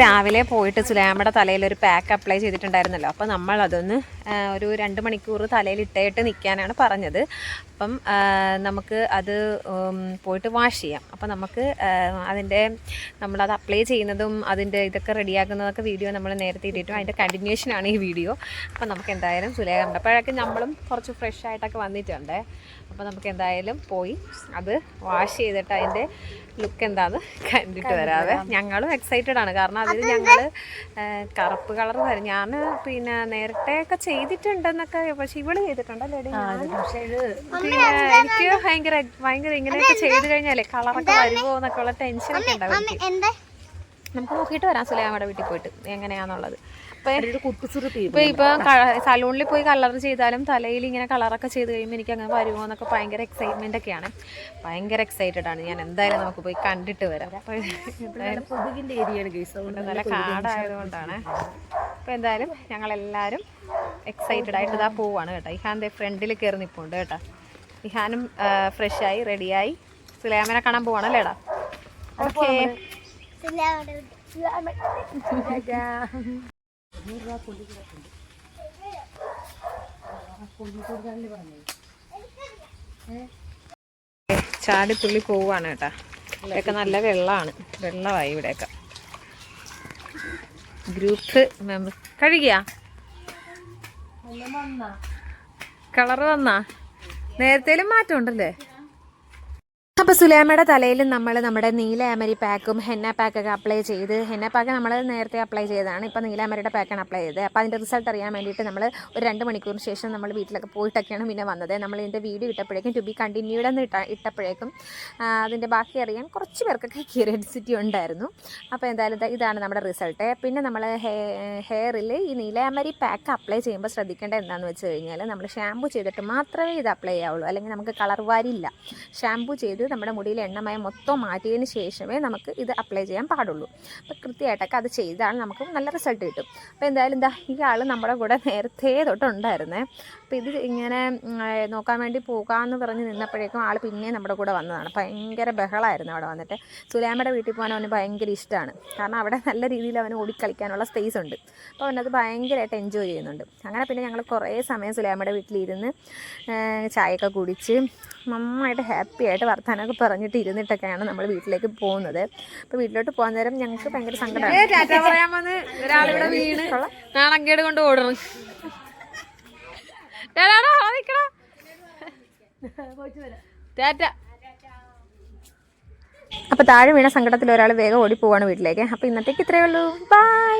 രാവിലെ പോയിട്ട് സുലാമയുടെ തലയിൽ ഒരു പാക്ക് അപ്ലൈ ചെയ്തിട്ടുണ്ടായിരുന്നല്ലോ. അപ്പോൾ നമ്മൾ അതൊന്ന് ഒരു രണ്ട് മണിക്കൂർ തലയിൽ ഇട്ടേട്ട് നിൽക്കാനാണ് പറഞ്ഞത്. അപ്പം നമുക്ക് അത് പോയിട്ട് വാഷ് ചെയ്യാം. അപ്പോൾ നമുക്ക് അതിന്റെ നമ്മളത് അപ്ലൈ ചെയ്യുന്നതും അതിന്റെ ഇതൊക്കെ റെഡിയാക്കുന്നതൊക്കെ വീഡിയോ നമ്മൾ നേരത്തെ ഇട്ടിട്ടും അതിന്റെ കണ്ടിന്യൂഷനാണ് ഈ വീഡിയോ അപ്പോൾ നമുക്ക് എന്തായാലും സുലേഖ അപ്പോഴൊക്കെ നമ്മളും കുറച്ച് ഫ്രഷ് ആയിട്ടൊക്കെ വന്നിട്ടുണ്ട്. അപ്പോൾ നമുക്ക് എന്തായാലും പോയി അത് വാഷ് ചെയ്തിട്ട് അതിന്റെ ലുക്ക് എന്താണെന്ന് കണ്ടിട്ട് വരാതെ ഞങ്ങളും എക്സൈറ്റഡ് ആണ്. കാരണം അതിൽ ഞങ്ങൾ കറുപ്പ് കളർ വരും ഞാൻ പിന്നെ നേരത്തെ ഒക്കെ ചെയ്തിട്ടുണ്ടെന്നൊക്കെ പക്ഷെ ഇവൾ ചെയ്തിട്ടുണ്ടല്ലേ പിന്നെ എനിക്ക് ഭയങ്കര ഭയങ്കര ഇങ്ങനെയൊക്കെ ചെയ്ത് കഴിഞ്ഞാലേ കളറൊക്കെ വരുമോ എന്നൊക്കെ ഉള്ള ടെൻഷനൊക്കെ ഉണ്ടാവും നമുക്ക് നോക്കിയിട്ട് വരാം സുലൈമയുടെ വീട്ടിൽ പോയിട്ട് എങ്ങനെയാന്നുള്ളത്. ഇപ്പൊ ഇപ്പൊ സലൂണിൽ പോയി കളർ ചെയ്താലും തലയിൽ ഇങ്ങനെ കളറൊക്കെ ചെയ്ത് കഴിയുമ്പോൾ എനിക്ക് അങ്ങനെ വരുമോ എന്നൊക്കെ ഭയങ്കര എക്സൈറ്റ്മെന്റ് ഒക്കെയാണ്. ഭയങ്കര എക്സൈറ്റഡ് ആണ്. ഞാൻ എന്തായാലും നമുക്ക് പോയി കണ്ടിട്ട് വരാം. അപ്പൊ കൊതുകിന്റെ ഏരിയയാണ് ഗൈസ്. അതുകൊണ്ട് നല്ല കാടായതുകൊണ്ടാണ് അപ്പൊ എന്തായാലും ഞങ്ങൾ എല്ലാരും എക്സൈറ്റഡ് ആയിട്ട് ഇതാ പോവാണ് കേട്ടോ. ഇഹാന്റെ ഫ്രണ്ടിൽ കയറി നിൽപ്പുണ്ട് കേട്ടോ. ഇഹാനും ഫ്രഷായി റെഡിയായി സുലേമനെ കാണാൻ പോവാണല്ലേടാ? ഓക്കേ ചാടിത്തുള്ളി പോവാണ് കേട്ടാ. ഇവിടെയൊക്കെ നല്ല വെള്ളമാണ്. വെള്ളമായി ഇവിടെയൊക്കെ. Group member കഴുകിയാ? കളറ് വന്നാ? നേരത്തേലും മാറ്റം ഉണ്ടല്ലേ അപ്പോൾ സുലേമയുടെ തലയിൽ നമ്മൾ നമ്മുടെ നീലാമരി പാക്കും ഹെന്ന പാക്കൊക്കെ അപ്ലൈ ചെയ്ത് ഹെന്ന പാക്ക് നമ്മൾ നേരത്തെ അപ്ലൈ ചെയ്തതാണ്. ഇപ്പോൾ നീലാമരിയുടെ പാക്കാണ് അപ്ലൈ ചെയ്തത്. അപ്പോൾ അതിന്റെ റിസൾട്ട് അറിയാൻ വേണ്ടിയിട്ട് നമ്മൾ ഒരു രണ്ട് മണിക്കൂറിന് ശേഷം നമ്മൾ വീട്ടിലൊക്കെ പോയിട്ടൊക്കെയാണ് പിന്നെ വന്നത്. നമ്മൾ ഇതിന്റെ വീഡിയോ ഇട്ടപ്പോഴേക്കും ടു ബി കണ്ടിന്യൂഡ് എന്ന് ഇട്ട ഇട്ടപ്പോഴേക്കും അതിന്റെ ബാക്കി അറിയാൻ കുറച്ച് പേർക്കൊക്കെ ക്യൂരിയോസിറ്റി ഉണ്ടായിരുന്നു. അപ്പോൾ എന്തായാലും ഇതാണ് നമ്മുടെ റിസൾട്ട് പിന്നെ നമ്മൾ ഹെയറിൽ ഈ നീലാമരി പാക്ക് അപ്ലൈ ചെയ്യുമ്പോൾ ശ്രദ്ധിക്കേണ്ട എന്താണെന്ന് വെച്ച് കഴിഞ്ഞാൽ നമ്മൾ ഷാമ്പു ചെയ്തിട്ട് മാത്രമേ ഇത് അപ്ലൈ ചെയ്യാവുള്ളൂ അല്ലെങ്കിൽ നമുക്ക് കളർ വാരില്ല. ഷാമ്പു ചെയ്ത് നമ്മുടെ മുടിയിൽ എണ്ണമയം മൊത്തം മാറ്റിയതിന് ശേഷമേ നമുക്ക് ഇത് അപ്ലൈ ചെയ്യാൻ പാടുള്ളൂ. അപ്പോൾ കൃത്യമായിട്ടൊക്കെ അത് ചെയ്താൽ നമുക്ക് നല്ല റിസൾട്ട് കിട്ടും. അപ്പോൾ എന്തായാലും എന്താ ഈ ആൾ നമ്മുടെ കൂടെ നേരത്തെ തൊട്ടുണ്ടായിരുന്നേ. അപ്പോൾ ഇത് ഇങ്ങനെ നോക്കാൻ വേണ്ടി പോകാമെന്ന് പറഞ്ഞ് നിന്നപ്പോഴേക്കും ആൾ പിന്നെ നമ്മുടെ കൂടെ വന്നതാണ്. ഭയങ്കര ബഹളമായിരുന്നു അവിടെ വന്നിട്ട്. സുലാമയുടെ വീട്ടിൽ പോകാൻ അവന് ഭയങ്കര ഇഷ്ടമാണ് കാരണം അവിടെ നല്ല രീതിയിൽ അവന് ഓടിക്കളിക്കാനുള്ള സ്പേസ് ഉണ്ട്. അപ്പോൾ അവനത് ഭയങ്കരമായിട്ട് എൻജോയ് ചെയ്യുന്നുണ്ട്. അങ്ങനെ പിന്നെ ഞങ്ങൾ കുറേ സമയം സുലാമയുടെ വീട്ടിലിരുന്ന് ചായയൊക്കെ കുടിച്ച് നന്നായിട്ട് ഹാപ്പി ആയിട്ട് വർത്താനമൊക്കെ പറഞ്ഞിട്ട് ഇരുന്നിട്ടൊക്കെയാണ് നമ്മൾ വീട്ടിലേക്ക് പോകുന്നത്. അപ്പോൾ വീട്ടിലോട്ട് പോകാൻ നേരം ഞങ്ങൾക്ക് ഭയങ്കര സങ്കടമാണ് കൊണ്ട് ഓടണം. ടാറ്റ. അപ്പോൾ താഴെ വീണ സങ്കടത്തിൽ ഒരാൾ വേഗം ഓടി പോവാണ് വീട്ടിലേക്ക്. അപ്പോൾ ഇന്നത്തേക്ക് ഇത്രയേ ഉള്ളൂ. ബൈ.